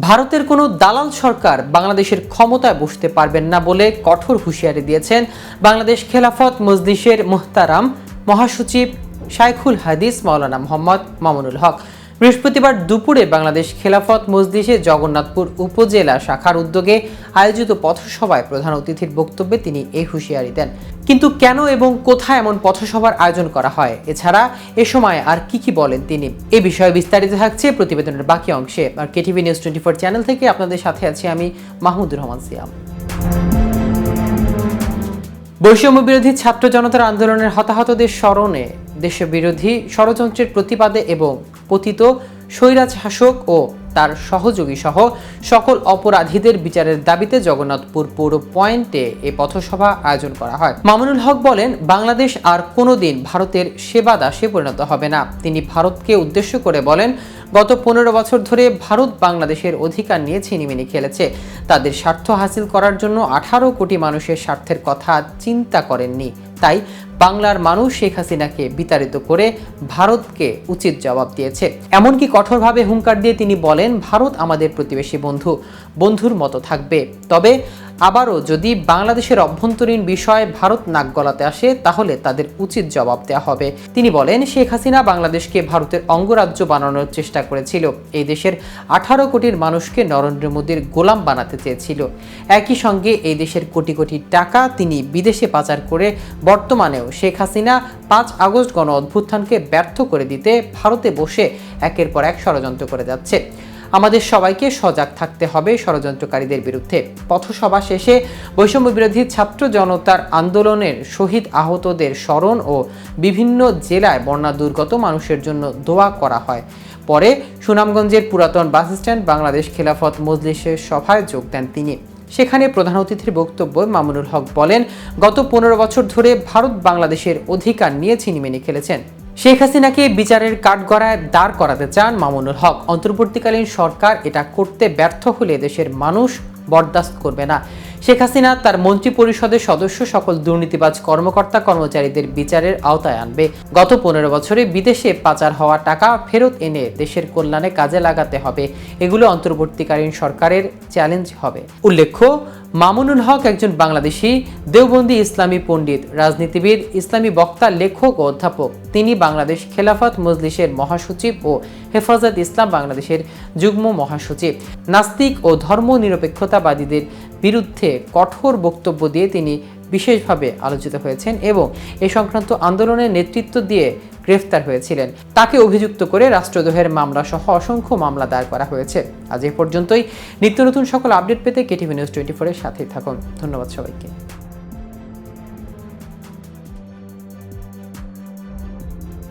ভারতের কোনো দালাল সরকার বাংলাদেশের ক্ষমতায় বসতে পারবেন না বলে কঠোর হুঁশিয়ারি দিয়েছেন বাংলাদেশ খেলাফত মজলিসের মোহতারাম মহাসচিব শাইখুল হাদিস, মাওলানা মোহাম্মদ মামুনুল হক। বৃহস্পতিবার দুপুরে বাংলাদেশ খেলাফত মজলিসে জগন্নাথপুর উপজেলা শাখার উদ্যোগে আয়োজিত পথসভায় প্রধান অতিথির বক্তব্যে তিনি এই হুঁশিয়ারি দেন। কিন্তু কেন এবং কোথায় এমন পথসভার আয়োজন করা হয়? এছাড়া এ সময় আর কি কি বলেন তিনি? এ বিষয়ে বিস্তারিত থাকছে প্রতিবেদনের বাকি অংশে। আর KTV news twenty four channel থেকে আপনাদের সাথে আছি আমি মাহমুদুর রহমান সিয়াম। বৈষম্য বিরোধী ছাত্র জনতার আন্দোলনের হতাহতদের স্মরণে দেশবিরোধী ষড়যন্ত্রের প্রতিবাদে এবং পতিত স্বৈরাজ শাসক ও তার সহযোগী সহ সকল অপরাধীদের বিচারের দাবিতে জগন্নাথপুর পৌর পয়েন্টে এ পথসভা আয়োজন করা হয়। মামুনুল হক বলেন, বাংলাদেশ আর কোনোদিন ভারতের সেবা দাসে পরিণত হবে না। তিনি ভারতকে উদ্দেশ্য করে বলেন, গত পনেরো বছর ধরে ভারত বাংলাদেশের অধিকার নিয়ে ছিনিমিনি খেলেছে। তাদের স্বার্থ হাসিল করার জন্য আঠারো কোটি মানুষের স্বার্থের কথা চিন্তা করেননি। তাই বাংলার মানুষ শেখ হাসিনাকে বিতাড়িত করে ভারতকে উচিত জবাব দিয়েছে। এমনকি কঠোরভাবে হুঙ্কার দিয়ে তিনি বলেন, ভারত আমাদের প্রতিবেশী বন্ধু, বন্ধুর মতো থাকবে। তবে আবারও যদি বাংলাদেশের অভ্যন্তরীণ বিষয়ে ভারত নাক গলাতে আসে, তাহলে তাদের উচিত জবাব দেওয়া হবে। তিনি বলেন, শেখ হাসিনা বাংলাদেশকে ভারতের অঙ্গরাজ্য বানানোর চেষ্টা করেছিল। এই দেশের আঠারো কোটির মানুষকে নরেন্দ্র মোদীর গোলাম বানাতে চেয়েছিল। একই সঙ্গে এই দেশের কোটি কোটি টাকা তিনি বিদেশে পাচার করে বর্তমানেও শেখ হাসিনা পাঁচ আগস্ট গণ অভ্যুত্থানকে ব্যর্থ করে দিতে ভারতে বসে একের পর এক ষড়যন্ত্র করে যাচ্ছে। আমাদের সবাইকে সজাগ থাকতে হবে ষড়যন্ত্রকারীদের বিরুদ্ধে। পথসভা শেষে বৈষম্য বিরোধী ছাত্র জনতার আন্দোলনের শহীদ আহতদের স্মরণ ও বিভিন্ন জেলায় বন্যা দুর্গত মানুষের জন্য দোয়া করা হয়। পরে সুনামগঞ্জের পুরাতন বাস স্ট্যান্ড বাংলাদেশ খেলাফত মজলিসের সভায় যোগ দেন তিনি। সেখানে প্রধান অতিথির বক্তব্য মামুনুল হক বলেন, গত পনেরো বছর ধরে ভারত বাংলাদেশের অধিকার নিয়ে ছিনিমিনি খেলেছেন। শেখ হাসিনাকে বিচারের কাঠগড়ায় দাঁড় করাতে চান মামুনুল হক। অন্তর্বর্তীকালীন সরকার এটা করতে ব্যর্থ হলে দেশের মানুষ বরদাস্ত করবে না। শেখ হাসিনা তার মন্ত্রী পরিষদের সদস্য সকল দুর্নীতিবাজ কর্মকর্তা কর্মচারীদের বিচারের আওতায় আনবে। গত পনেরো বছরে বিদেশে পাচার হওয়া টাকা ফেরত এনে দেশের কল্যাণে কাজে লাগাতে হবে। এগুলো অন্তর্বর্তীকালীন সরকারের চ্যালেঞ্জ হবে। উল্লেখ্য, মামুনুল হক একজন বাংলাদেশি, দেওবন্দি ইসলামী পণ্ডিত, রাজনীতিবিদ, ইসলামী বক্তা, লেখক ও অধ্যাপক। তিনি বাংলাদেশ খেলাফত মজলিসের মহাসচিব ও হেফাজত ইসলাম বাংলাদেশের যুগ্ম মহাসচিব। নাস্তিক ও ধর্মনিরপেক্ষতাবাদীদের বিরুদ্ধে কঠোর বক্তব্য দিয়ে তিনি বিশেষভাবে আলোচিত হয়েছেন এবং এ সংক্রান্ত আন্দোলনের নেতৃত্ব দিয়ে গ্রেফতার হয়েছিলেন। তাকে অভিযুক্ত করে রাষ্ট্রদ্রোহের মামলা সহ অসংখ্য মামলা দায়ের করা হয়েছে। আজ এ পর্যন্তই। নিত্য নতুন সকল আপডেট পেতে কেটিভি নিউজ টোয়েন্টি ফোরের সাথেই থাকুন। ধন্যবাদ সবাইকে।